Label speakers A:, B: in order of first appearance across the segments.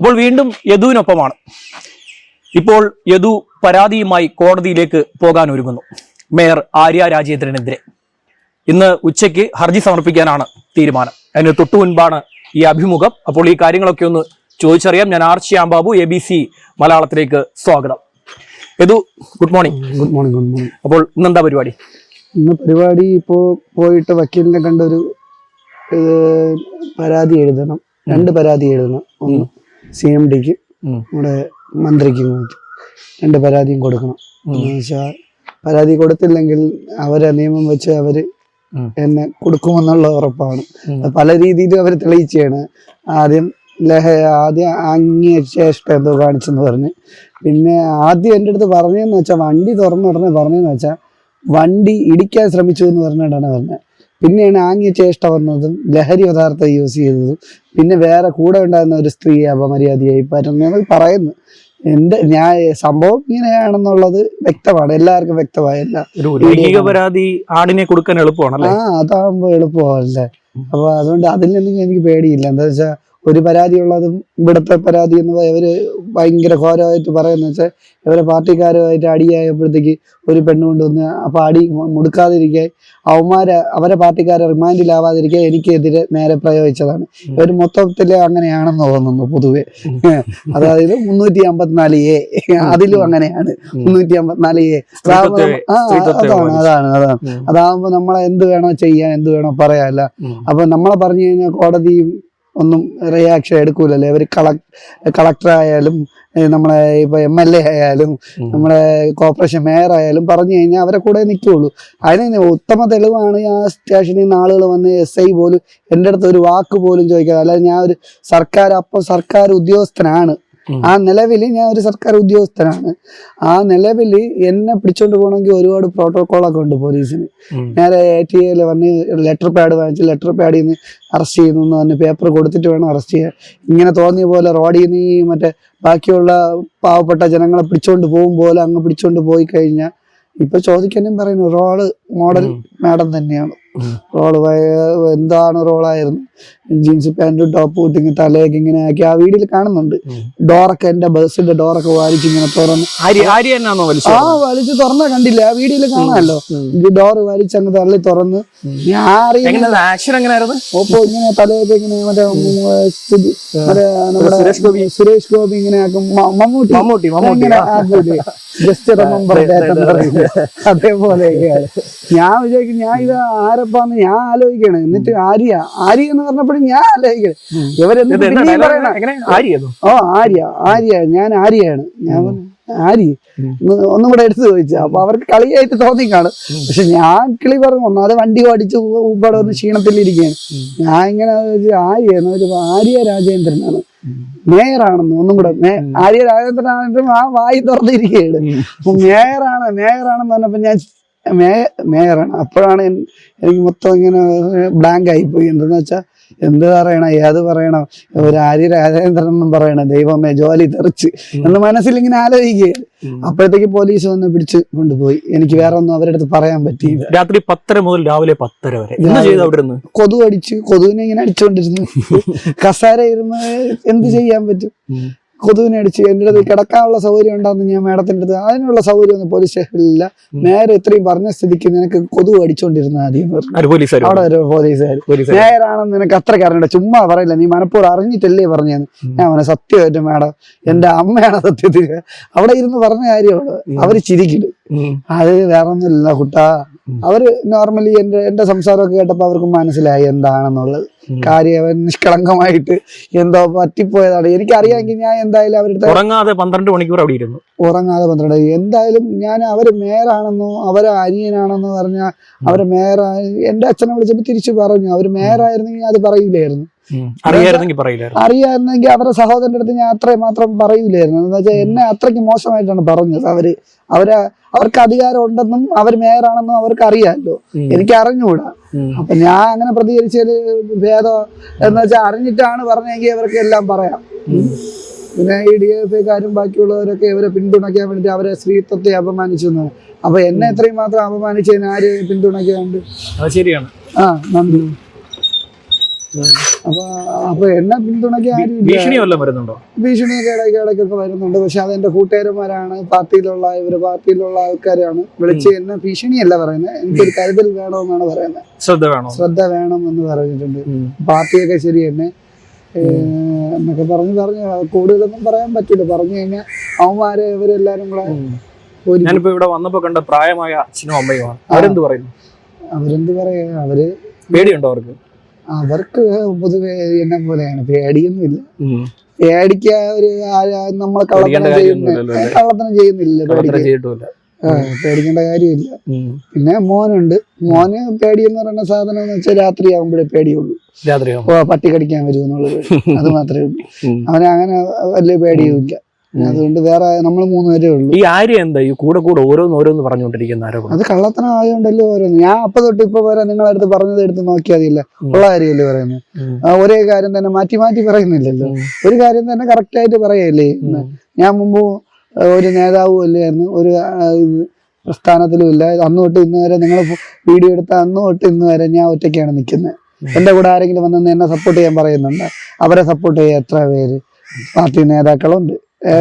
A: അപ്പോൾ വീണ്ടും യദുവിനൊപ്പമാണ്. ഇപ്പോൾ യദു പരാതിയുമായി കോടതിയിലേക്ക് പോകാൻ ഒരുങ്ങുന്നു. മേയർ ആര്യ രാജേന്ദ്രനെതിരെ. ഇന്ന് ഉച്ചയ്ക്ക് ഹർജി സമർപ്പിക്കാനാണ് തീരുമാനം. അതിന് തൊട്ടു മുൻപാണ് ഈ അഭിമുഖം. അപ്പോൾ ഈ കാര്യങ്ങളൊക്കെ ഒന്ന് ചോദിച്ചറിയാം. ഞാൻ R Shyam Babu A B C മലയാളത്തിലേക്ക് സ്വാഗതം. Yadu good morning.
B: Good morning good morning.
A: അപ്പോൾ ഇന്നെന്താ പരിപാടി?
B: ഇന്ന് പരിപാടി ഇപ്പോൾ പോയിട്ട് വക്കീലിനെ കണ്ടൊരു പരാതി എഴുതണം. രണ്ട് പരാതി എഴുതണം. ഒന്ന് സി എം ഡിക്ക് നമ്മുടെ മന്ത്രിക്കും രണ്ട് പരാതിയും കൊടുക്കണം. എന്ന് വെച്ചാൽ പരാതി കൊടുത്തില്ലെങ്കിൽ അവരെ നിയമം വെച്ച്
A: അവർ.
B: എന്നെ കൊടുക്കുമെന്നുള്ള ഉറപ്പാണ്. പല രീതിയിലും അവർ തെളിയിച്ചാണ് ആദ്യം ലഹ ആദ്യം അങ്ങിയ ചേഷ്ട എന്തോ കാണിച്ചെന്ന് പറഞ്ഞ്. പിന്നെ ആദ്യം എന്റെ അടുത്ത് പറഞ്ഞതെന്ന് വെച്ചാൽ വണ്ടി തുറന്നു ഉടനെ പറഞ്ഞതെന്ന് വെച്ചാൽ വണ്ടി ഇടിക്കാൻ ശ്രമിച്ചു എന്ന് പറഞ്ഞിട്ടാണ് പറഞ്ഞത്. പിന്നെയാണ് ആംഗ്യ ചേഷ്ട വന്നതും ലഹരി പദാർത്ഥം യൂസ് ചെയ്തതും. പിന്നെ വേറെ കൂടെ ഉണ്ടായിരുന്ന ഒരു സ്ത്രീയെ അപമര്യാദയായി പറഞ്ഞത് പറയുന്നു. എന്ത് ഞാൻ സംഭവം ഇങ്ങനെയാണെന്നുള്ളത് വ്യക്തമാണ്. എല്ലാവർക്കും വ്യക്തമായല്ല.
A: ഒരു ലൈംഗിക പരാതി ആടിനെ കൊടുക്കാൻ എളുപ്പമാണല്ലേ?
B: ആ അതാകുമ്പോ എളുപ്പമല്ലേ അപ്പൊ അതുകൊണ്ട് അതിൽ നിന്നും എനിക്ക് പേടിയില്ല. എന്താ വെച്ചാൽ ഒരു പരാതി ഉള്ളതും ഇവിടുത്തെ പരാതി എന്ന് ഇവർ ഭയങ്കര ഘോരമായിട്ട് പറയുന്ന വെച്ചാൽ ഇവരെ പാർട്ടിക്കാരുമായിട്ട് അടിയായപ്പോഴത്തേക്ക് ഒരു പെണ്ണ് കൊണ്ടുവന്ന് അപ്പൊ അടി മുടുക്കാതിരിക്കെ മുടുക്കാതിരിക്കാൻ അവന്മാരെ അവരെ പാർട്ടിക്കാരെ റിമാൻഡിലാവാതിരിക്കാൻ എനിക്കെതിരെ നേരെ പ്രയോഗിച്ചതാണ്. ഇവർ മൊത്തത്തിൽ അങ്ങനെയാണെന്ന് തോന്നുന്നു പൊതുവെ. അതായത് മുന്നൂറ്റി അമ്പത്തിനാല് എ. അതിലും അങ്ങനെയാണ്. മുന്നൂറ്റി അമ്പത്തിനാല് എ. അതാണ്. അതാണ് അതാണ്. അതാവുമ്പോ നമ്മളെ എന്ത് വേണോ ചെയ്യാൻ എന്ത് വേണോ പറയാല്ല. അപ്പൊ നമ്മളെ പറഞ്ഞു കഴിഞ്ഞാൽ കോടതിയും ഒന്നും റിയാക്ഷൻ എടുക്കൂലല്ലേ അവർ കളക് കളക്ടർ ആയാലും നമ്മളെ ഇപ്പൊ എം എൽ എ ആയാലും. നമ്മളെ കോർപ്പറേഷൻ മേയർ ആയാലും പറഞ്ഞു കഴിഞ്ഞാൽ അവരെ കൂടെ നിൽക്കുകയുള്ളൂ അതിന് ഉത്തമ തെളിവാണ് ആ സ്റ്റേഷനിൽ നിന്ന് ആളുകൾ വന്ന് എസ് ഐ പോലും എന്റെ അടുത്ത് ഒരു വാക്ക് പോലും ചോദിക്കാതെ അല്ലാതെ ഞാൻ ഒരു സർക്കാർ അപ്പം സർക്കാർ ഉദ്യോഗസ്ഥനാണ്. ആ നിലവിൽ ഞാൻ ഒരു സർക്കാർ ഉദ്യോഗസ്ഥനാണ്. ആ നിലവിൽ എന്നെ പിടിച്ചോണ്ട് പോകണമെങ്കിൽ ഒരുപാട് പ്രോട്ടോകോളൊക്കെ ഉണ്ട് പോലീസിന്. നേരെ എ ടി എയിൽ വന്ന് ലെറ്റർ പാഡ് വാങ്ങിച്ച് ലെറ്റർ പാഡിൽ നിന്ന് അറസ്റ്റ് ചെയ്യുന്നു എന്ന് പറഞ്ഞ് പേപ്പർ കൊടുത്തിട്ട് വേണം അറസ്റ്റ് ചെയ്യാൻ. ഇങ്ങനെ തോന്നിയ പോലെ റോഡിൽ നിന്ന് ഈ മറ്റേ ബാക്കിയുള്ള പാവപ്പെട്ട ജനങ്ങളെ പിടിച്ചോണ്ട് പോകും പോലെ അങ്ങ് പിടിച്ചോണ്ട് പോയി കഴിഞ്ഞാൽ ഇപ്പൊ ചോദിക്കാനും പറയുന്നു റോൾ മോഡൽ മാഡം തന്നെയാണ്. ഭയ- എന്താണ് റോളായിരുന്നു? ജീൻസ് പാന്റും ടോപ്പ് ഇട്ടിങ്ങനെ തലയൊക്കെ ഇങ്ങനെ ആക്കി ആ വീഡിയോയിൽ കാണുന്നുണ്ട്. ഡോറൊക്കെ എന്റെ ബസ്സിന്റെ ഡോറൊക്കെ വലിച്ചു ഇങ്ങനെ തുറന്ന്. ആ വലിച്ചു തുറന്ന കണ്ടില്ല? ആ വീഡിയോയിൽ കാണാമല്ലോ. ഡോറ് വലിച്ച് അങ്ങ് തള്ളി തുറന്ന്. ഇങ്ങനെ തലയൊക്കെ ഇങ്ങനെ മറ്റേ മറ്റേ നമ്മുടെ
A: സുരേഷ് ഗോപി.
B: ഇങ്ങനെ ആക്കും. മമ്മൂട്ടി.
A: മമ്മൂട്ടി മമ്മൂട്ടി.
B: മമ്മൂട്ടി ജസ്റ്റ് റിമെമ്പർ അതേപോലെയൊക്കെയാണ്. ഞാൻ വിചാരിക്കും ഞാൻ ഇത് ആരപ്പാന്ന് ഞാൻ ആലോചിക്കണേ എന്നിട്ട് ആര്യ ആര്യ എന്ന് പറഞ്ഞപ്പോഴും ഞാൻ ആലോചിക്കണം ഇവരെന്ത് ഓ ആര്യ ആര്യ ഞാൻ ആര്യയാണ് ഞാൻ പറഞ്ഞു, ആര്യ
A: ഉം.
B: ഒന്നും കൂടെ എടുത്തു ചോദിച്ചു. അപ്പൊ അവർക്ക് കളിയായിട്ട് തോന്നി കാണും പക്ഷെ ഞാൻ കിളി പറഞ്ഞു ഒന്നാമത് വണ്ടി ഓടിച്ച് ഇവിടെ വന്ന് ക്ഷീണത്തിലിരിക്കുകയാണ്. ഞാൻ ഇങ്ങനെ ആര്യെന്ന് വെച്ചപ്പോ ആര്യ രാജേന്ദ്രനാണ്. മേയറാണെന്ന് ഒന്നും കൂടെ. മേ- ആര്യ രാജേന്ദ്രനാണെങ്കിലും ആ വായി തുറന്നിരിക്കുകയാണ്. അപ്പൊ മേയറാണ് മേയറാണെന്ന് പറഞ്ഞപ്പോ ഞാൻ മേയറാണ്. അപ്പോഴാണ് എനിക്ക് മൊത്തം ഇങ്ങനെ ബ്ലാങ്ക് പോയി. എന്തെന്ന് വെച്ചാൽ എന്ത് പറയണം ഏത് പറയണം ഒരു ആര്യ രാജേന്ദ്രൻ എന്നും പറയണം ദൈവമേ ജോലി തെറിച്ച് എന്ന് മനസ്സിൽ ഇങ്ങനെ ആലോചിക്കുകയാണ് അപ്പോഴത്തേക്ക് പോലീസ് വന്ന് പിടിച്ച് കൊണ്ടുപോയി. എനിക്ക് വേറെ ഒന്നും അവരുടെ അടുത്ത് പറയാൻ പറ്റിയില്ല.
A: രാത്രി പത്തര മുതൽ രാവിലെ പത്തര വരെ. ചെയ്തു അവിടെ
B: കൊതു അടിച്ച് കൊതുവിനെ ഇങ്ങനെ അടിച്ചുകൊണ്ടിരുന്നു കസാര ഇരുന്ന് എന്ത് ചെയ്യാൻ പറ്റും? കൊതുവിനെ അടിച്ച് എന്റെ അടുത്ത് കിടക്കാനുള്ള സൗകര്യം ഉണ്ടാകുന്ന ഞാൻ മേഡത്തിന്റെ അടുത്ത് അതിനുള്ള സൗകര്യം ഒന്നും പോലീസ് സ്റ്റേഷനിലില്ല നേരെ ഇത്രയും പറഞ്ഞ സ്ഥിതിക്ക് നിനക്ക് കൊതു അടിച്ചോണ്ടിരുന്നാൽ മതി അവിടെ ഒരു പോലീസുകാർ നേരാണെന്ന് നിനക്ക് അത്രയ്ക്ക് അറിഞ്ഞില്ല ചുമ്മാ പറയില്ല. നീ മനപ്പൂർവം അറിഞ്ഞിട്ടല്ലേ പറഞ്ഞു ഞാൻ അവനെ സത്യമായിട്ട് മേഡം എന്റെ അമ്മയാണ് സത്യത്തിൽ. അവിടെ ഇരുന്ന് പറഞ്ഞ കാര്യമാണ്. അവർ ചിരിക്കുന്നു അത് വേറെ ഒന്നുമില്ല കുട്ടാ. അവർ നോർമലി എന്റെ എന്റെ സംസാരമൊക്കെ കേട്ടപ്പോ അവർക്ക് മനസ്സിലായി എന്താണെന്നുള്ളത്. കാര്യം അവൻ നിഷ്കളങ്കമായിട്ട് എന്തോ പറ്റിപ്പോയതാണ്. എനിക്കറിയാമെങ്കിൽ ഞാൻ എന്തായാലും അവരുടെ
A: ഉറങ്ങാതെ പന്ത്രണ്ട് മണിക്കൂർ അവിടെ ഇരുന്നു.
B: ഉറങ്ങാതെ പന്ത്രണ്ട് എന്തായാലും ഞാൻ അവർ മേയറാണെന്നോ അവരെ അനിയനാണെന്നോ പറഞ്ഞാൽ അവരെ മേയർ എന്റെ അച്ഛനെ വിളിച്ചപ്പോ തിരിച്ചു പറഞ്ഞു. അവർ മേയറായിരുന്നെങ്കിൽ അത് പറയില്ലായിരുന്നു.
A: അറിയായിരുന്നെങ്കിൽ പറയില്ലായിരുന്നു.
B: അവരുടെ സഹോദരന്റെ അടുത്ത് ഞാൻ അത്രയും മാത്രം പറയൂലായിരുന്നു എന്ന് വെച്ചാൽ എന്നെ അത്രയ്ക്ക് മോശമായിട്ടാണ് പറഞ്ഞത്. അവർ അവരെ അവർക്ക് അധികാരം ഉണ്ടെന്നും അവർ മേയറാണെന്നും അവർക്ക് അറിയാമല്ലോ എനിക്ക് അറിഞ്ഞുകൂടാ. അപ്പൊ ഞാൻ അങ്ങനെ പ്രതികരിച്ചത് ഭേദം എന്ന് വെച്ചാൽ അറിഞ്ഞിട്ടാണ് പറഞ്ഞെങ്കിൽ അവർക്ക് എല്ലാം പറയാം. പിന്നെ ഈ ഡി എഫ് ഐക്കാരും ബാക്കിയുള്ളവരൊക്കെ ഇവരെ പിന്തുണയ്ക്കാൻ വേണ്ടി അവരെ സ്ത്രീത്വത്തെ അപമാനിച്ചു എന്നാണ്. അപ്പൊ എന്നെ എത്രയും മാത്രം അപമാനിച്ചതിന് ആര് പിന്തുണയ്ക്കാണ്ട്
A: ശരിയാണ്.
B: ആ നന്ദി. അപ്പൊ അപ്പൊ എന്നെ പിന്തുണയ്ക്കാൻ ആരും
A: വരുന്നുണ്ടോ?
B: ഭീഷണിയൊക്കെ ഇടയ്ക്ക് ഇടയ്ക്കൊക്കെ വരുന്നുണ്ട്. പക്ഷെ അത് എന്റെ കൂട്ടുകാരന്മാരാണ് പാർട്ടിയിലുള്ള ഇവർ പാർട്ടിയിലുള്ള ആൾക്കാരാണ്. വിളിച്ച് എന്നെ ഭീഷണിയല്ല പറയുന്നത്. എനിക്കൊരു കരുതൽ വേണമെന്നാണ് പറയുന്നത്.
A: ശ്രദ്ധ വേണം?
B: ശ്രദ്ധ വേണം എന്ന് പറഞ്ഞിട്ടുണ്ട് പാർട്ടിയൊക്കെ ശരി എന്നെ എന്നൊക്കെ പറഞ്ഞ് പറഞ്ഞ് കൂടുതലൊന്നും പറയാൻ പറ്റില്ല. പറഞ്ഞു കഴിഞ്ഞാൽ അവന്മാരെ ഇവരെല്ലാരും കൂടെ
A: ഞാനിപ്പോ ഇവിടെ വന്നപ്പോ കണ്ട പ്രായമായ അച്ഛനും അമ്മയുമാണ്. അവരെന്ത് പറയുന്നു?
B: അവരെന്ത് പറയാ? അവർ
A: പേടിയുണ്ടോ അവർക്ക്?
B: അവർക്ക് പൊതുവെ എന്നെ പോലെയാണ്. പേടിയൊന്നുമില്ല. പേടിക്ക ഒരു നമ്മളെ കള്ളത്തനം ചെയ്യുന്ന. കള്ളത്തനം ചെയ്യുന്നില്ല പേടിക്കേണ്ട കാര്യമില്ല. പിന്നെ മോനുണ്ട്. മോന് പേടി എന്ന് പറയുന്ന സാധനം എന്ന് വെച്ചാൽ രാത്രി ആകുമ്പോഴേ പേടിയുള്ളൂ. രാത്രി പട്ടി കടിക്കാൻ വരും എന്നുള്ളത് അത് മാത്രമേ ഉള്ളൂ. അവനങ്ങനെ അങ്ങനെ വലിയ പേടിയുമില്ല അതുകൊണ്ട് വേറെ നമ്മൾ മൂന്ന് പേരേ ഉള്ളൂ.
A: ഈ ആര്യ എന്താ? ഈ കൂടെ കൂടെ ഓരോന്ന് ഓരോന്ന് പറഞ്ഞുകൊണ്ടിരിക്കുന്ന ആരോപണം.
B: അത് കള്ളത്തനം ആയതുകൊണ്ടല്ലോ ഓരോന്ന് ഞാൻ അപ്പൊ തൊട്ട് ഇപ്പൊ വരെ നിങ്ങളെ അടുത്ത് പറഞ്ഞത് എടുത്ത് നോക്കിയാൽ മതിയില്ല. ഉള്ള കാര്യമല്ലേ പറയുന്നത്. ഒരേ കാര്യം തന്നെ മാറ്റി മാറ്റി പറയുന്നില്ലല്ലോ. ഒരു കാര്യം തന്നെ കറക്റ്റ് ആയിട്ട് പറയല്ലേ? ഞാൻ മുമ്പ് ഒരു നേതാവും അല്ലായിരുന്നു ഒരു പ്രസ്ഥാനത്തിലും ഇല്ല. അന്ന് തൊട്ട് ഇന്ന് വരെ നിങ്ങൾ വീഡിയോ എടുത്ത അന്ന് തൊട്ട് ഇന്ന് വരെ ഞാൻ ഒറ്റയ്ക്കാണ് നിൽക്കുന്നത്. എന്റെ കൂടെ ആരെങ്കിലും വന്നെന്ന് എന്നെ സപ്പോർട്ട് ചെയ്യാൻ പറയുന്നുണ്ട്. അവരെ സപ്പോർട്ട് ചെയ്യാൻ എത്ര പേര്? പാർട്ടി നേതാക്കളുണ്ട്.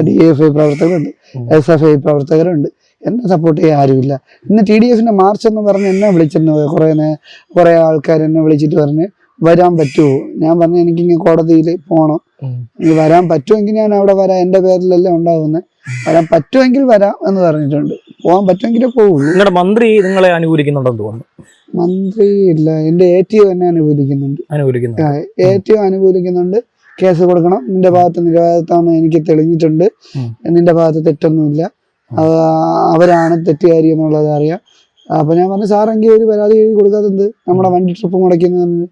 B: ഡി എഫ് ഐ പ്രവർത്തകരുണ്ട്. എസ് എഫ് ഐ പ്രവർത്തകരുണ്ട്. എന്നെ സപ്പോർട്ട് ചെയ്യാൻ ആരുമില്ല. ഇന്ന് ടി ഡി എഫിന്റെ മാർച്ച് എന്ന് പറഞ്ഞ് എന്നെ വിളിച്ചിരുന്നത് കുറെ കുറെ ആൾക്കാർ എന്നെ വിളിച്ചിട്ട് പറഞ്ഞ് വരാൻ പറ്റുമോ ഞാൻ പറഞ്ഞു ഇങ്ങനെ കോടതിയിൽ പോകണം വരാൻ പറ്റുമെങ്കിൽ ഞാൻ അവിടെ വരാം. എന്റെ പേരിലല്ലേ ഉണ്ടാവുന്നത് വരാൻ പറ്റുമെങ്കിൽ വരാം എന്ന് പറഞ്ഞിട്ടുണ്ട്. പോകാൻ പറ്റുമെങ്കിലേ പോകുള്ളൂ
A: നിങ്ങളുടെ മന്ത്രി നിങ്ങളെ അനുകൂലിക്കുന്നുണ്ടെന്ന് തോന്നുന്നു.
B: മന്ത്രി ഇല്ല. എന്റെ എ ടി ഒ എന്നെ അനുകൂലിക്കുന്നുണ്ട്.
A: അനുകൂലിക്കുന്നു
B: എ ടി ഒ അനുകൂലിക്കുന്നുണ്ട്. കേസ് കൊടുക്കണം. നിന്റെ ഭാഗത്ത് നിരവാദിത്തമാണ് എനിക്ക് തെളിഞ്ഞിട്ടുണ്ട്. നിന്റെ ഭാഗത്ത് തെറ്റൊന്നുമില്ല. അവരാണ് തെറ്റുകാരി എന്നുള്ളത് അറിയാം. അപ്പൊ ഞാൻ പറഞ്ഞു സാറെങ്കിൽ ഒരു പരാതി എഴുതി കൊടുക്കാത്തത് നമ്മുടെ വണ്ടി ട്രിപ്പ് മുടക്കുന്നതിന്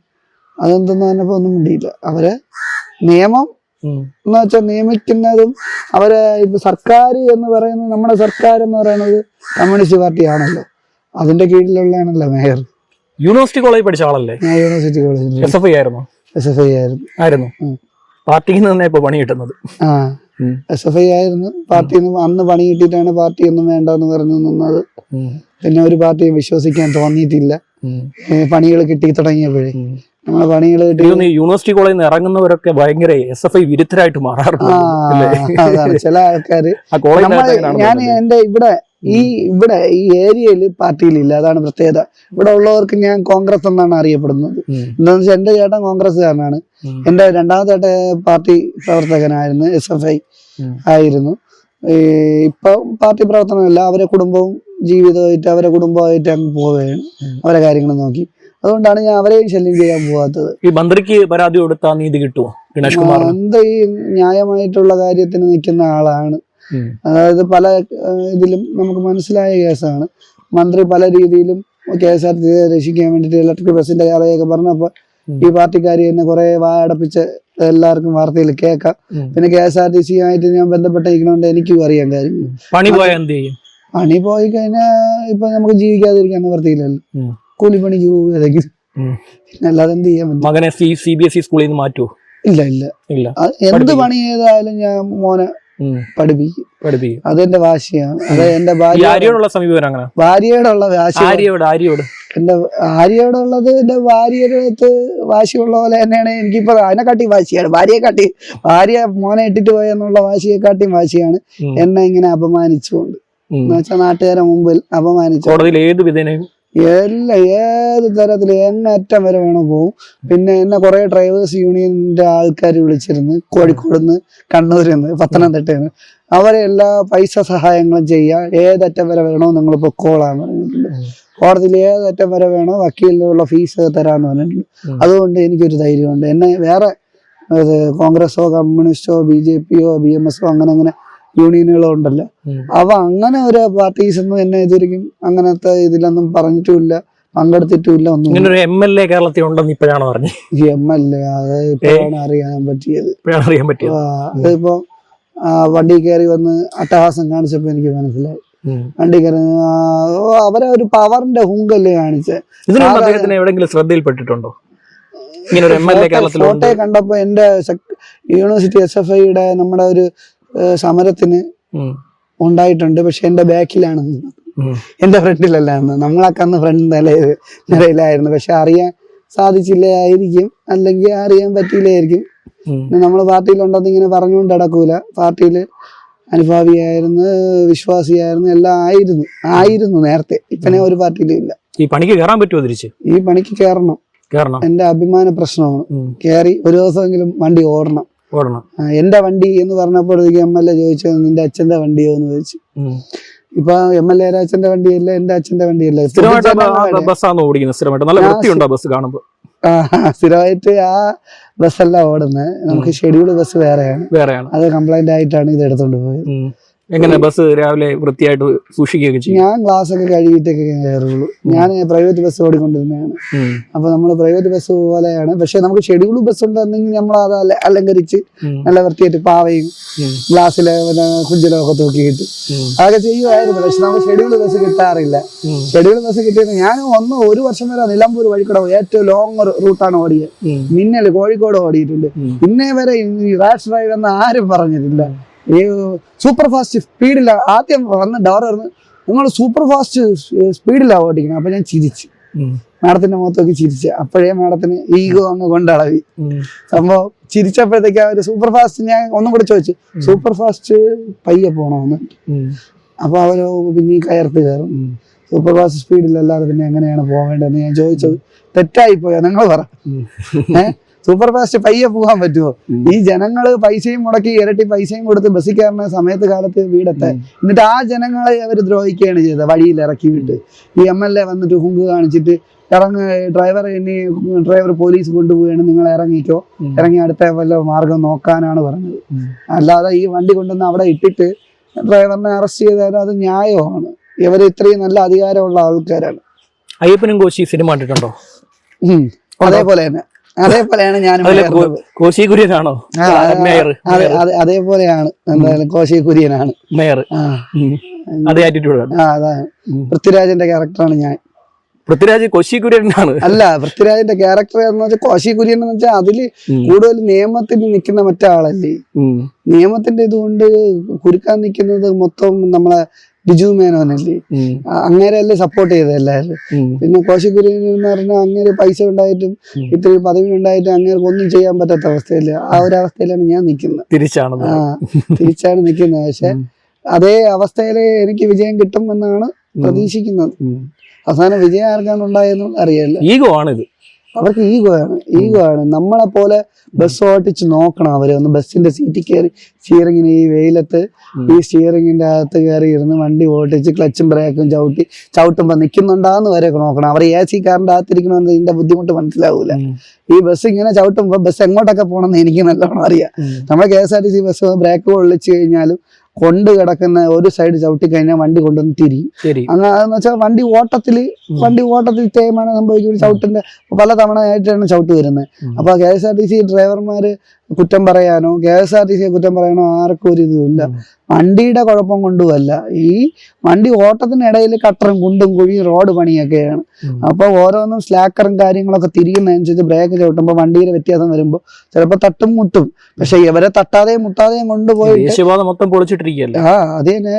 B: അതെന്തെന്ന് പറഞ്ഞപ്പോ ഒന്നും മിണ്ടിയില്ല. അവരെ നിയമം എന്ന് വെച്ചാൽ നിയമിക്കുന്നതും അവരെ ഇപ്പൊ സർക്കാർ എന്ന് പറയുന്നത് നമ്മുടെ സർക്കാർ എന്ന് പറയുന്നത് കമ്മ്യൂണിസ്റ്റ് പാർട്ടി ആണല്ലോ അതിന്റെ കീഴിലുള്ളതാണല്ലോ മേയർ.
A: യൂണിവേഴ്സിറ്റി കോളേജിൽ പഠിച്ച ആളല്ലേ?
B: ഞാൻ യൂണിവേഴ്സിറ്റി കോളേജിൽ
A: എസ് എഫ് ഐ ആയിരുന്നു?
B: എസ് എഫ് ഐ ആയിരുന്നു.
A: ആയിരുന്നു. പാർട്ടിയിൽ നിന്ന് തന്നെ ഇപ്പൊ പണി കിട്ടുന്നത്.
B: എസ് എഫ് ഐ ആയിരുന്നു. പാർട്ടി അന്ന് പണി കിട്ടിയിട്ടാണ് പാർട്ടി ഒന്നും വേണ്ട എന്ന് പറഞ്ഞു നിന്നത്. പിന്നെ ഒരു പാർട്ടിയും വിശ്വസിക്കാൻ തോന്നിയിട്ടില്ല. പണികൾ കിട്ടി തുടങ്ങിയപ്പോഴേ. നമ്മളെ പണികൾ
A: യൂണിവേഴ്സിറ്റി കോളേജിൽ നിന്ന് ഇറങ്ങുന്നവരൊക്കെ ഭയങ്കര എസ് എഫ് ഐ വിരുദ്ധരായിട്ട് മാറാറുണ്ട്.
B: ചില ആൾക്കാര്
A: ആ കോളേജിൽ
B: നമ്മൾ ഞാൻ എന്റെ ഇവിടെ ഈ ഇവിടെ ഈ ഏരിയയിൽ പാർട്ടിയിലില്ല അതാണ് പ്രത്യേകത. ഇവിടെ ഉള്ളവർക്ക് ഞാൻ കോൺഗ്രസ് എന്നാണ് അറിയപ്പെടുന്നത്. എന്താണെന്ന് വെച്ചാൽ എന്റെ ചേട്ടൻ കോൺഗ്രസ്സുകാരനാണ്. എന്റെ രണ്ടാമത്തെ പാർട്ടി പ്രവർത്തകനായിരുന്നു എസ് എഫ് ഐ ആയിരുന്നു. ഇപ്പൊ പാർട്ടി പ്രവർത്തനമല്ല അവരെ കുടുംബവും ജീവിതമായിട്ട് അവരെ കുടുംബമായിട്ട് അങ്ങ് പോവുകയാണ്. അവരെ കാര്യങ്ങൾ നോക്കി. അതുകൊണ്ടാണ് ഞാൻ അവരെയും ശല്യം ചെയ്യാൻ പോവാത്തത്.
A: ഈ മന്ത്രിക്ക് പരാതി കൊടുത്താൽ നീതി കിട്ടുമോ ഗണേഷ്
B: എന്താ ഈ ന്യായമായിട്ടുള്ള കാര്യത്തിന് നിൽക്കുന്ന ആളാണ്. അതായത് പല ഇതിലും നമുക്ക് മനസ്സിലായ കേസാണ്. മന്ത്രി പല രീതിയിലും കെ എസ് ആർ ടി രക്ഷിക്കാൻ വേണ്ടിയിട്ട് ഇലക്ട്രിക് ബസ്സിന്റെ കഥയൊക്കെ പറഞ്ഞപ്പോൾ. ഈ പാർട്ടിക്കാരി തന്നെ കുറെ വാടപ്പിച്ച് എല്ലാവർക്കും വാർത്തയിൽ കേൾക്കാം. പിന്നെ K S R T C ആയിട്ട് ഞാൻ ബന്ധപ്പെട്ടിരിക്കണോണ്ട് എനിക്കും അറിയാൻ കാര്യം.
A: പണി പോയാൽ എന്ത് ചെയ്യും?
B: പണി പോയി കഴിഞ്ഞാൽ ഇപ്പൊ നമുക്ക് ജീവിക്കാതിരിക്കാൻ നിവർത്തിയില്ലല്ലോ. കൂലിപ്പണിക്ക്
A: പോകും.
B: പിന്നെ അല്ലാതെ എന്ത് ചെയ്യാൻ പറ്റും?
A: മകനെ C C B S E സ്കൂളിൽ നിന്ന് മാറ്റുമോ
B: ഇല്ല ഇല്ല.
A: ഇല്ല.
B: എന്ത് പണി ചെയ്താലും ഞാൻ മോനെ. പഠിപ്പിക്കും.
A: പഠിപ്പിക്കും.
B: അതെന്റെ വാശിയാണ്. അത് എന്റെ
A: ഈ സമീപനം അങ്ങനെ
B: ഭാര്യയോടുള്ള വാശി
A: ആര്യയോട് ആര്യയോട്.
B: എന്റെ ഭാര്യയോടുള്ളത് എന്റെ ഭാര്യയുടെ വാശിയുള്ള പോലെ തന്നെയാണ് എനിക്കിപ്പോ അതിനെക്കാട്ടി വാശിയാണ്. ഭാര്യയെ കാട്ടി ഭാര്യ മോനെ ഇട്ടിട്ട് പോയെന്നുള്ള വാശിയെക്കാട്ടിയും വാശിയാണ്. എന്നെ ഇങ്ങനെ അപമാനിച്ചുകൊണ്ട്. എന്ന് വെച്ചാൽ നാട്ടുകാരെ മുമ്പിൽ അപമാനിച്ചു.
A: കോടതിയിൽ ഏത് വിധേനയും
B: എല്ലാ ഏത് തരത്തിൽ എന്നെ അറ്റം വരെ വേണോ പോവും. പിന്നെ എന്നെ കുറെ ഡ്രൈവേഴ്സ് യൂണിയന്റെ ആൾക്കാർ വിളിച്ചിരുന്നു കോഴിക്കോട് നിന്ന് കണ്ണൂരിൽ നിന്ന് പത്തനംതിട്ടയിൽ നിന്ന് അവരെ എല്ലാ പൈസ സഹായങ്ങളും ചെയ്യുക ഏതറ്റം വരെ വേണോ നിങ്ങൾ പൊക്കോളാന്ന് പറഞ്ഞിട്ടുണ്ട്. കോടതിയിൽ ഏതറ്റം വരെ വേണോ വക്കീലിനുള്ള ഫീസ് തരാന്ന് പറഞ്ഞിട്ടുണ്ട്. അതുകൊണ്ട് എനിക്കൊരു ധൈര്യമുണ്ട്. എന്നെ വേറെ കോൺഗ്രസോ കമ്മ്യൂണിസ്റ്റോ ബി ജെ പിയോ ബി എം എസോ അങ്ങനെ അങ്ങനെ യൂണിയനുകളോ ഉണ്ടല്ലോ അവ അങ്ങനെ ഒരു പാർട്ടീസ് ഒന്നും എന്നെ ഇതുവരെയും അങ്ങനത്തെ ഇതിലൊന്നും പറഞ്ഞിട്ടുമില്ല പങ്കെടുത്തിട്ടുമില്ല ഒന്നും.
A: ഇങ്ങനെ ഒരു എം എൽ എ കേരളത്തിൽ ഉണ്ടെന്ന് ഇപ്പോഴാണ് പറഞ്ഞത്.
B: എം എൽ എ അത് ഇപ്പോഴാണ് അറിയാൻ പറ്റിയത്.
A: അറിയാൻ പറ്റിയത്.
B: അതിപ്പോ വണ്ടി കയറി വന്ന് അട്ടഹാസം കാണിച്ചപ്പോ എനിക്ക് മനസ്സിലായി. വണ്ടി കയറി അവരെ ഒരു പവറിന്റെ ഹുങ്കല്ലേ കാണിച്ചത്
A: അദ്ദേഹത്തിന് ശ്രദ്ധയിൽപ്പെട്ടിട്ടുണ്ടോ? ഇങ്ങനെ ഒരു എം എൽ എ കേരളത്തിലുണ്ട്.
B: ഫോട്ടോ കണ്ടപ്പോ എന്റെ യൂണിവേഴ്സിറ്റി എസ് എഫ് ഐയുടെ നമ്മുടെ ഒരു സമരത്തിന് ഉണ്ടായിട്ടുണ്ട്. പക്ഷെ എന്റെ ബാക്കിലാണ് എന്റെ ഫ്രണ്ടിലല്ല നമ്മളൊക്കെ അന്ന് ഫ്രണ്ട് നില നിലയിലായിരുന്നു. പക്ഷെ അറിയാൻ സാധിച്ചില്ലായിരിക്കും. അല്ലെങ്കിൽ അറിയാൻ പറ്റിയില്ലായിരിക്കും. പിന്നെ നമ്മൾ നമ്മൾ പാർട്ടിയിലുണ്ടെന്ന് ഇങ്ങനെ പറഞ്ഞുകൊണ്ട് നടക്കൂല. പാർട്ടിയിൽ അനുഭാവിയായിരുന്നു വിശ്വാസിയായിരുന്നു എല്ലാം ആയിരുന്നു. ആയിരുന്നു നേരത്തെ. ഇപ്പനെ ഒരു പാർട്ടിയിലും ഇല്ല.
A: ഈ പണിക്ക് കയറാൻ പറ്റുമോ തിരിച്ച്?
B: ഈ പണിക്ക് കയറണം
A: കയറണം
B: എന്റെ അഭിമാന പ്രശ്നമാണ്. കയറി ഒരു ദിവസമെങ്കിലും വണ്ടി ഓടണം.
A: ഓടണം.
B: എന്റെ വണ്ടി എന്ന് പറഞ്ഞപ്പോഴത്തേക്ക് എം എൽ എ ചോദിച്ചത് നിന്റെ അച്ഛന്റെ വണ്ടിയോ? എന്ന് ചോദിച്ചു. ഇപ്പൊ എം എൽ എ അച്ഛന്റെ വണ്ടിയല്ല എന്റെ അച്ഛന്റെ വണ്ടിയല്ല?
A: സ്ഥിരമായിട്ട്
B: പൊതുജനങ്ങളുടെ
A: ബ- ഓടിക്കുന്നത്? സ്ഥിരമായിട്ട് നല്ല വൃത്തിയുണ്ടോ ബസ് കാണുമ്പോൾ
B: ആ, സ്ഥിരമായിട്ട് ആ ബസ്സല്ല ഓടുന്നത്. നമുക്ക് ഷെഡ്യൂൾ ബസ് വേറെയാണ്.
A: വേറെയാണ്.
B: അത് കംപ്ലൈന്റ് ആയിട്ടാണ് ഇത് എടുത്തോണ്ട് പോയത്.
A: എങ്ങനെ ബസ് രാവിലെ വൃത്തിയായിട്ട് സൂക്ഷിക്കുകയൊക്കെ ചെയ്യും?
B: ഞാൻ ക്ലാസ് ഒക്കെ കഴുകിയിട്ടൊക്കെ കയറുള്ളൂ. ഞാൻ പ്രൈവറ്റ് ബസ് ഓടിക്കൊണ്ടിരുന്നതാണ്. അപ്പൊ നമ്മൾ പ്രൈവറ്റ് ബസ് പോലെയാണ്. പക്ഷെ നമുക്ക് ഷെഡ്യൂൾ ബസ് ഉണ്ടെന്നെങ്കിൽ നമ്മൾ അത് അലങ്കരിച്ച് നല്ല വൃത്തിയായിട്ട് പാവയും. ഗ്ലാസ്സിലെ കുഞ്ചിലോ ഒക്കെ തൂക്കിയിട്ട്. അതൊക്കെ ചെയ്യുമായിരുന്നു. പക്ഷെ നമുക്ക് ഷെഡ്യൂൾ ബസ് കിട്ടാറില്ല. ഷെഡ്യൂൾ ബസ് കിട്ടിയത് ഞാൻ ഒന്ന് ഒരു വർഷം വരെ നിലമ്പൂർ വഴിക്കൂടെ ഏറ്റവും ലോങ് റൂട്ടാണ് ഓടിയത്. മിന്നൽ കോഴിക്കോട് ഓടിയിട്ടുണ്ട്. ഇന്നേ വരെ ഈ റാഷ് ഡ്രൈവ് എന്ന് ആരും പറഞ്ഞിട്ടില്ല. ഈ സൂപ്പർ ഫാസ്റ്റ് സ്പീഡില്ല ആദ്യം വന്ന് ഡോർ പറഞ്ഞ് നിങ്ങൾ സൂപ്പർ ഫാസ്റ്റ് സ്പീഡിലാണ് ഓടിക്കണം അപ്പൊ ഞാൻ ചിരിച്ചു. മാഡത്തിന്റെ മുഖത്തൊക്കെ ചിരിച്ചു. അപ്പോഴേ മാഡത്തിന് ഈഗോ അങ്ങ് കൊണ്ടളവി. സംഭവം ചിരിച്ചപ്പോഴത്തേക്ക് ആ ഒരു സൂപ്പർ ഫാസ്റ്റ് ഞാൻ ഒന്നും കൂടെ ചോദിച്ചു. സൂപ്പർ ഫാസ്റ്റ് പയ്യെ പോണോന്ന്.
A: ഉം.
B: അപ്പൊ അവർ പിന്നെ കയർത്ത് കയറും. സൂപ്പർ ഫാസ്റ്റ് സ്പീഡിലല്ലാതെ പിന്നെ എങ്ങനെയാണ് പോകേണ്ടതെന്ന് ഞാൻ ചോദിച്ചത്. തെറ്റായി പോയാ നിങ്ങൾ പറ. ഏഹ് സൂപ്പർ ഫാസ്റ്റ് പയ്യെ പോകാൻ പറ്റുമോ? ഈ ജനങ്ങൾ പൈസയും മുടക്കി ഇരട്ടി പൈസയും കൊടുത്ത് ബസ്സിൽ കയറുന്ന സമയത്ത് കാലത്ത് വീടെത്താൻ എന്നിട്ട് ആ ജനങ്ങളെ അവർ ദ്രോഹിക്കുകയാണ് ചെയ്തത്. വഴിയിൽ ഇറക്കി വിട്ട്. ഈ എം എൽ എ വന്നിട്ട് ഹുങ്ക് കാണിച്ചിട്ട് ഇറങ്ങ ഡ്രൈവർ ഇനി ഡ്രൈവർ പോലീസ് കൊണ്ടുപോവുകയാണ് നിങ്ങൾ ഇറങ്ങിക്കോ. ഇറങ്ങി അടുത്ത വല്ല മാർഗം നോക്കാനാണ് പറഞ്ഞത്. അല്ലാതെ ഈ വണ്ടി കൊണ്ടുവന്ന് അവിടെ ഇട്ടിട്ട് ഡ്രൈവറിനെ അറസ്റ്റ് ചെയ്താലും അത് ന്യായമാണ്. ഇവർ ഇത്രയും നല്ല അധികാരമുള്ള ആൾക്കാരാണ്.
A: അയ്യപ്പനും കോശി സിനിമ കണ്ടിട്ടുണ്ടോ?
B: അതേപോലെ തന്നെ. അതേപോലെയാണ്
A: ഞാൻ. കോശി കുര്യനാണോ
B: അതെ അതെ അതേപോലെയാണ് എന്തായാലും കോശി കുര്യനാണ്
A: മേയർ അതേ ആറ്റിറ്റ്യൂഡാണ്
B: ആ അതാണ് പൃഥ്വിരാജിന്റെ ക്യാരക്ടറാണ് ഞാൻ.
A: പൃഥ്വിരാജ് കോശി കുര്യനാണ്
B: അല്ല പൃഥ്വിരാജിന്റെ ക്യാരക്ടർ എന്ന് വെച്ചാൽ കോശി കുര്യൻ എന്ന് വെച്ചാൽ
A: അതിൽ
B: കൂടുതൽ നിയമത്തിൽ നിൽക്കുന്ന മറ്റേ
A: ആളല്ലേ?
B: നിയമത്തിന്റെ ഇതുകൊണ്ട് കുരുക്കാൻ നിൽക്കുന്നത് മൊത്തം നമ്മളെ ബിജു മേനോനല്ലേ അങ്ങേരല്ലേ സപ്പോർട്ട് ചെയ്തത് എല്ലാവരും. പിന്നെ കോശിക്കുര്യൻ എന്ന് പറഞ്ഞാൽ അങ്ങേര് പൈസ ഉണ്ടായിട്ടും. ഇത്രയും പദവി ഉണ്ടായിട്ടും അങ്ങേർക്ക് ഒന്നും ചെയ്യാൻ പറ്റാത്ത അവസ്ഥയില്ല ആ ഒരു അവസ്ഥയിലാണ് ഞാൻ നിൽക്കുന്നത്.
A: തിരിച്ചാണ്
B: ആ തിരിച്ചാണ് നിൽക്കുന്നത്. പക്ഷെ അതേ അവസ്ഥയിൽ എനിക്ക് വിജയം കിട്ടും എന്നാണ് പ്രതീക്ഷിക്കുന്നത്. അവസാനം വിജയം ആർക്കാണ് ഉണ്ടായെന്നും അറിയാലോ.
A: ഈഗോ ആണിത്.
B: അവർക്ക് ഈഗോ ആണ്. ഈഗോ ആണ്. നമ്മളെ പോലെ ബസ് ഓട്ടിച്ച് നോക്കണം അവരെ. ഒന്ന് ബസ്സിന്റെ സീറ്റിൽ കയറി സ്റ്റിയറിങ്ങിന് ഈ വെയിലത്ത് ഈ സ്റ്റിയറിങ്ങിന്റെ അകത്ത് കയറി ഇരുന്ന് വണ്ടി ഓട്ടിച്ച് ക്ലച്ചും ബ്രേക്കും ചവിട്ടി ചവിട്ടുമ്പോ നിൽക്കുന്നുണ്ടാന്ന് വരെ നോക്കണം. അവർ എ സി കാറിന്റെ അകത്തിരിക്കണമെന്ന് ഇതിന്റെ ബുദ്ധിമുട്ട് മനസ്സിലാവൂല. ഈ ബസ് ഇങ്ങനെ ചവിട്ടുമ്പോ ബസ് എങ്ങോട്ടൊക്കെ പോകണമെന്ന് എനിക്ക് നല്ലോണം അറിയാം. നമ്മൾ K S R T C bus brake കൊള്ളിച്ച് കഴിഞ്ഞാലും കൊണ്ട് കിടക്കുന്ന ഒരു സൈഡ് ചവിട്ടി കഴിഞ്ഞാൽ വണ്ടി കൊണ്ടുവന്ന് തിരിയും അങ്ങനെ അതെന്ന് വെച്ചാൽ വണ്ടി ഓട്ടത്തിൽ വണ്ടി ഓട്ടത്തിൽ തേയ്മാനം സംഭവിക്കുന്നത് ചവിട്ടിന്റെ പല തവണ ആയിട്ടാണ് ചവിട്ട് വരുന്നത്. അപ്പൊ K S R T C ഡ്രൈവർമാര് കുറ്റം പറയാനോ കെ എസ് ആർ ടി സിയെ കുറ്റം പറയാനോ ആർക്കും ഒരു ഇതുമില്ല വണ്ടിയുടെ കുഴപ്പം കൊണ്ടുമല്ല. ഈ വണ്ടി ഓട്ടത്തിനിടയിൽ കട്ടറും കുണ്ടും കുഴിയും റോഡ് പണിയൊക്കെയാണ്.
A: അപ്പോൾ
B: അപ്പൊ ഓരോന്നും സ്ലാക്കറും കാര്യങ്ങളൊക്കെ തിരിയുന്നതനുസരിച്ച് ബ്രേക്ക് ചവിട്ടുമ്പോൾ വണ്ടിയുടെ വ്യത്യാസം വരുമ്പോൾ ചിലപ്പോൾ തട്ടും മുട്ടും. പക്ഷെ ഇവരെ തട്ടാതെയും മുട്ടാതെയും കൊണ്ടുപോയിട്ട്
A: മൊത്തം പൊളിച്ചിട്ടിരിക്കുകയല്ലേ?
B: ആ അത് തന്നെ.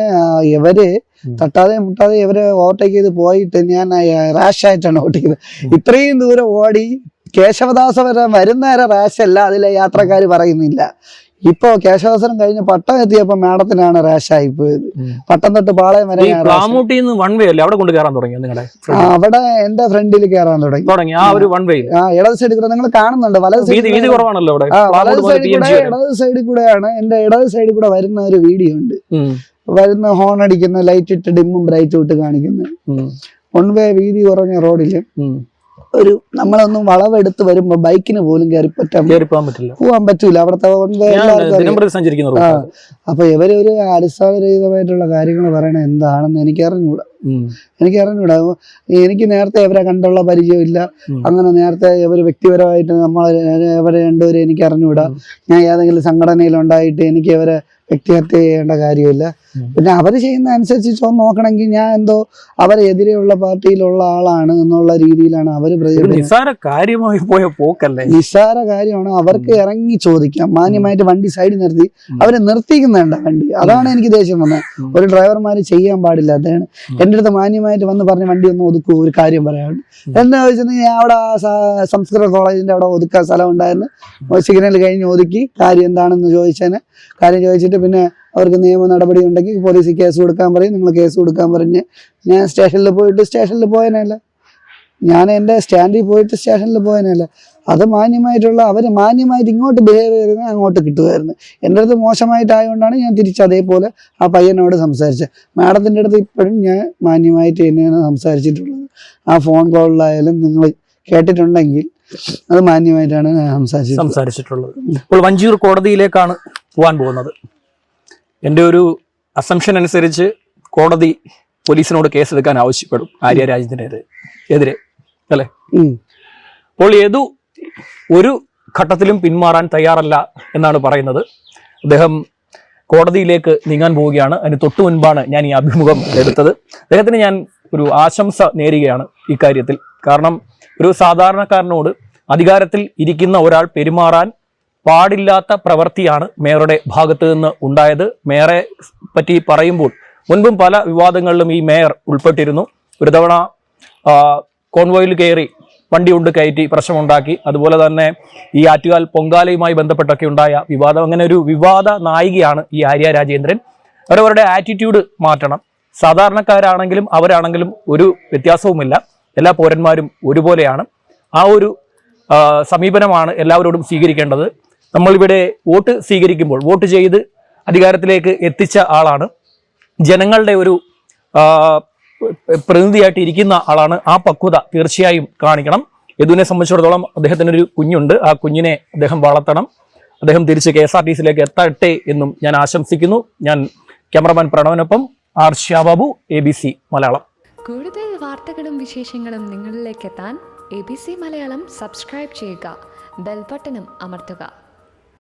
B: ഇവർ
A: തട്ടാതെയും
B: തട്ടാതെ മുട്ടാതെ ഇവർ ഓവർടേക്ക് ചെയ്ത് പോയിട്ട് ഞാൻ റാഷ് ആയിട്ടാണ് ഓട്ടിക്കുന്നത്. ഇത്രയും ദൂരം ഓടി കേശവദാസ വരെ വരുന്നേരെ റാഷ് അല്ല അതിലെ യാത്രക്കാർ പറയുന്നില്ല. ഇപ്പോ കേശവദാസനം കഴിഞ്ഞ് പട്ടം എത്തിയപ്പോ മേടത്തിനാണ് റാഷ് ആയി പോയത്. പട്ടം തൊട്ട് പാളയം വരെ.
A: വൺ വേ അല്ലേ? അവിടെ കൊണ്ട് കയറാൻ തുടങ്ങി നിങ്ങളുടെ
B: അവിടെ എന്റെ ഫ്രണ്ടിൽ കയറാൻ തുടങ്ങി.
A: തുടങ്ങി ആ ഒരു വൺ വേ
B: ആ ഇടത് സൈഡിൽ കൂടെ നിങ്ങൾ കാണുന്നുണ്ട്. വലത്
A: സൈഡ് കുറവാണല്ലോ അവിടെ.
B: വലത് സൈഡിൽ കൂടെ ഇടത് സൈഡിൽ കൂടെയാണ്. എന്റെ ഇടത് സൈഡിൽ കൂടെ വരുന്ന ഒരു വീഡിയോ ഉണ്ട്. വരുന്ന ഹോൺ അടിക്കുന്ന ലൈറ്റ് ഇട്ട് ഡിമ്മും ബ്രൈറ്റും ഇട്ട് കാണിക്കുന്നത്. വൺ വേ വീതി കുറഞ്ഞ
A: റോഡിൽ.
B: ഒരു നമ്മളൊന്നും വളവെടുത്ത് വരുമ്പോ ബൈക്കിന് പോലും കയറി പറ്റാൻ
A: കയറി പോകാൻ പറ്റില്ല.
B: പോവാൻ പറ്റൂല. അവിടുത്തെ അപ്പൊ ഇവർ ഇവരൊരു അടിസ്ഥാനരഹിതമായിട്ടുള്ള കാര്യങ്ങൾ പറയണത് എന്താണെന്ന് എനിക്ക് അറിഞ്ഞൂടാ. എനിക്ക് അറിഞ്ഞൂടാ എനിക്ക് നേരത്തെ ഇവരെ കണ്ടുള്ള പരിചയമില്ല.
A: ഇല്ല
B: അങ്ങനെ നേരത്തെ ഇവർ വ്യക്തിപരമായിട്ട് നമ്മൾ ഇവരെ രണ്ടുപേരെ എനിക്ക് അറിഞ്ഞൂടാ ഞാൻ ഏതെങ്കിലും സംഘടനയിൽ ഉണ്ടായിട്ട് എനിക്ക് ഇവരെ വ്യക്തിഹത്യ ചെയ്യേണ്ട കാര്യമില്ല. പിന്നെ അവർ ചെയ്യുന്ന അനുസരിച്ച് നോക്കണമെങ്കിൽ ഞാൻ എന്തോ അവരെതിരെയുള്ള പാർട്ടിയിലുള്ള ആളാണ് എന്നുള്ള രീതിയിലാണ് അവർ
A: നിസ്സാര കാര്യമായി പോയ പോക്കല്ലേ?
B: നിസ്സാര കാര്യമാണ്. അവർക്ക് ഇറങ്ങി ചോദിക്കാം. മാന്യമായിട്ട് വണ്ടി സൈഡിൽ നിർത്തി. അവരെ നിർത്തിക്കുന്നുണ്ട് വണ്ടി. അതാണ് എനിക്ക് ദേഷ്യം വന്നത്. ഒരു ഡ്രൈവർമാർ ചെയ്യാൻ പാടില്ല. അദ്ദേഹം എന്റെ അടുത്ത് മാന്യമായിട്ട് വന്ന് പറഞ്ഞ് വണ്ടി ഒന്ന് ഒതുക്കൂ ഒരു കാര്യം പറയാണ്ട് എന്താ വെച്ചിട്ടുണ്ടെങ്കിൽ ഞാൻ അവിടെ ആ സംസ്കൃത കോളേജിന്റെ അവിടെ ഒതുക്കാൻ സ്ഥലം ഉണ്ടായിരുന്നു. സിഗ്നൽ കഴിഞ്ഞ് ഒതുക്കി. കാര്യം എന്താണെന്ന് ചോദിച്ചതിന് കാര്യം ചോദിച്ചിട്ട് പിന്നെ അവർക്ക് നിയമ നടപടി ഉണ്ടെങ്കിൽ പോലീസിൽ കേസ് കൊടുക്കാൻ പറയും. നിങ്ങൾ കേസ് കൊടുക്കാൻ പറഞ്ഞ് ഞാൻ സ്റ്റേഷനിൽ പോയിട്ട് സ്റ്റേഷനിൽ പോയനല്ല. ഞാൻ എന്റെ സ്റ്റാൻഡിൽ പോയിട്ട് സ്റ്റേഷനിൽ പോയനല്ല. അത് മാന്യമായിട്ടുള്ള അവർ മാന്യമായിട്ട് ഇങ്ങോട്ട് ബിഹേവ് ചെയ്തിരുന്ന അങ്ങോട്ട് കിട്ടുമായിരുന്നു. എന്റെ അടുത്ത് മോശമായിട്ടായതുകൊണ്ടാണ് ഞാൻ തിരിച്ച് അതേപോലെ ആ പയ്യനോട് സംസാരിച്ചത്. മാഡത്തിന്റെ അടുത്ത് ഇപ്പോഴും ഞാൻ മാന്യമായിട്ട് തന്നെയാണ് സംസാരിച്ചിട്ടുള്ളത്. ആ ഫോൺ കോളിലായാലും നിങ്ങൾ കേട്ടിട്ടുണ്ടെങ്കിൽ അത് മാന്യമായിട്ടാണ് സംസാരിച്ചത്
A: സംസാരിച്ചിട്ടുള്ളത്. ഇപ്പോൾ വഞ്ചിയൂർ കോടതിയിലേക്കാണ് പോകാൻ പോകുന്നത്. എന്റെ ഒരു അസംഷൻ അനുസരിച്ച് കോടതി പോലീസിനോട് കേസെടുക്കാൻ ആവശ്യപ്പെടും ആര്യ രാജേന്ദ്രനെതിരെ എതിരെ അല്ലേ. അപ്പോൾ ഏതു ഒരു ഘട്ടത്തിലും പിന്മാറാൻ തയ്യാറല്ല എന്നാണ് പറയുന്നത്. അദ്ദേഹം കോടതിയിലേക്ക് നീങ്ങാൻ പോവുകയാണ്. അതിന് തൊട്ടു മുൻപാണ് ഞാൻ ഈ അഭിമുഖം എടുത്തത്. അദ്ദേഹത്തിന് ഞാൻ ഒരു ആശംസ നേരുകയാണ് ഇക്കാര്യത്തിൽ കാരണം ഒരു സാധാരണക്കാരനോട് അധികാരത്തിൽ ഇരിക്കുന്ന ഒരാൾ പെരുമാറാൻ പാടില്ലാത്ത പ്രവൃത്തിയാണ് മേയറുടെ ഭാഗത്ത് നിന്ന് ഉണ്ടായത്. മേയറെ പറ്റി പറയുമ്പോൾ മുൻപും പല വിവാദങ്ങളിലും ഈ മേയർ ഉൾപ്പെട്ടിരുന്നു. ഒരു തവണ കോൺവോയിൽ കയറി വണ്ടി കൊണ്ട് കയറ്റി പ്രശ്നമുണ്ടാക്കി. അതുപോലെ തന്നെ ഈ ആറ്റുകാൽ പൊങ്കാലയുമായി ബന്ധപ്പെട്ടൊക്കെ ഉണ്ടായ വിവാദം. അങ്ങനെ ഒരു വിവാദ നായികയാണ് ഈ ആര്യ രാജേന്ദ്രൻ. അവരവരുടെ ആറ്റിറ്റ്യൂഡ് മാറ്റണം. സാധാരണക്കാരാണെങ്കിലും അവരാണെങ്കിലും ഒരു വ്യത്യാസവുമില്ല. എല്ലാ പൗരന്മാരും ഒരുപോലെയാണ്. ആ ഒരു സമീപനമാണ് എല്ലാവരോടും സ്വീകരിക്കേണ്ടത്. നമ്മളിവിടെ വോട്ട് സ്വീകരിക്കുമ്പോൾ വോട്ട് ചെയ്ത് അധികാരത്തിലേക്ക് എത്തിച്ച ആളാണ്. ജനങ്ങളുടെ ഒരു പ്രതിനിധിയായിട്ട് ഇരിക്കുന്ന ആളാണ്. ആ പക്വത തീർച്ചയായും കാണിക്കണം. യദുവിനെ സംബന്ധിച്ചിടത്തോളം അദ്ദേഹത്തിന് ഒരു കുഞ്ഞുണ്ട്. ആ കുഞ്ഞിനെ അദ്ദേഹം വളർത്തണം. അദ്ദേഹം തിരിച്ച് കെ എസ് ആർ ടി സിയിലേക്ക് എത്തട്ടെ എന്നും ഞാൻ ആശംസിക്കുന്നു. ഞാൻ cameraman പ്രണവനൊപ്പം R Babu A B C Malayalam.
C: കൂടുതൽ വാർത്തകളും വിശേഷങ്ങളും നിങ്ങളിലേക്ക് എത്താൻ A B C Malayalam subscribe ചെയ്യുക. ബെൽബട്ടനും അമർത്തുക.